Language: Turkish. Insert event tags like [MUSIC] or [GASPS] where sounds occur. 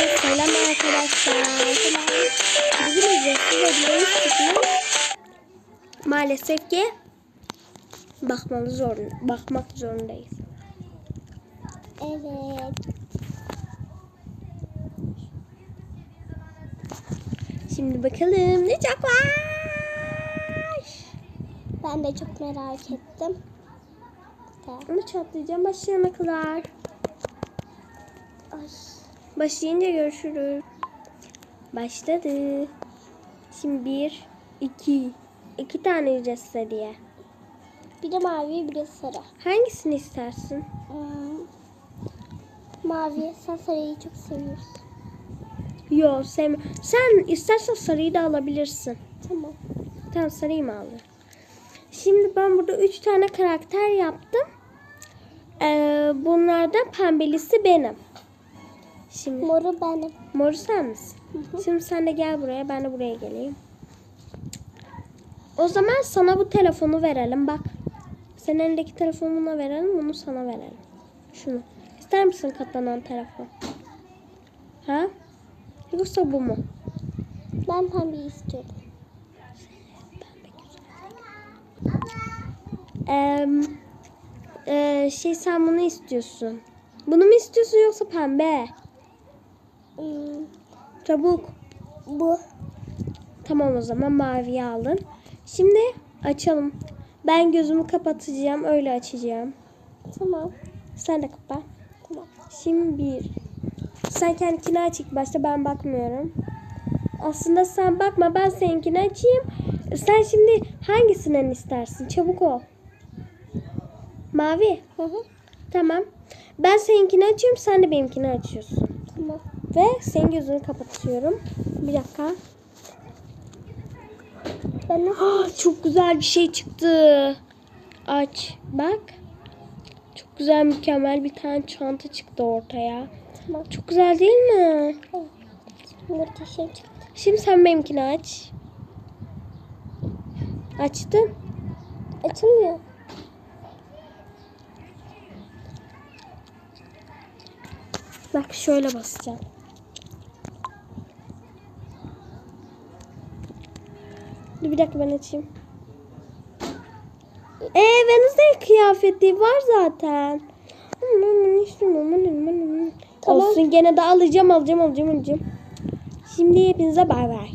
Selam arkadaşlar. Bugün ücretsiz ödememiz. Maalesef ki bakmamız zorunda, bakmak zorundayız. Evet. Şimdi bakalım ne çok var. Ben de çok merak ettim. Onu çatlayacağım başlayana kadar. Ay. Başlayınca görüşürüz. Başladı. Şimdi bir, iki, iki tane ücretsiz hediye. Bir de mavi bir de sarı. Hangisini istersin? Hmm. Mavi. Sen sarıyı çok seviyorsun. Yok sevmiyorum. Sen istersen sarıyı da alabilirsin. Tamam. Tamam sarıyı mı aldın? Şimdi ben burada üç tane karakter yaptım. Ee, bunlardan pembelisi benim. Şimdi Moru benim. moru sen misin? Hı hı. Şimdi sen de gel buraya ben de buraya geleyim. O zaman sana bu telefonu verelim bak. Senin elindeki telefonu buna verelim bunu sana verelim. Şunu. İster misin katlanan telefon? Ha? Yoksa bu mu? Ben pembeyi istiyorum. Ee, e, şey sen bunu istiyorsun. Bunu mu istiyorsun yoksa pembe? Hmm. Çabuk. Bu. Tamam o zaman maviyi aldın. Şimdi açalım. Ben gözümü kapatacağım öyle açacağım. Tamam. Sen de kapat. Tamam. Şimdi bir. Sen kendikini aç ilk başta ben bakmıyorum. Aslında sen bakma ben seninkini açayım. Sen şimdi hangisinden istersin? Çabuk ol. Mavi. Hı hı. Tamam. Ben seninkini açıyorum sen de benimkini açıyorsun. Tamam. Ve senin gözünü kapatıyorum. Bir dakika. Ben nasıl? [GASPS] Çok güzel bir şey çıktı. Aç. Bak. Çok güzel mükemmel bir tane çanta çıktı ortaya. Tamam. Çok güzel değil mi? Evet. Muhteşem çıktı. Şimdi sen benimkini aç. Açtın. Açılmıyor. Bak şöyle basacağım. Dur bir dakika ben açayım. Ee Wednesday kıyafeti var zaten. Tamam. Olsun gene de alacağım alacağım alacağım alacağım. Şimdi hepinize bay bay.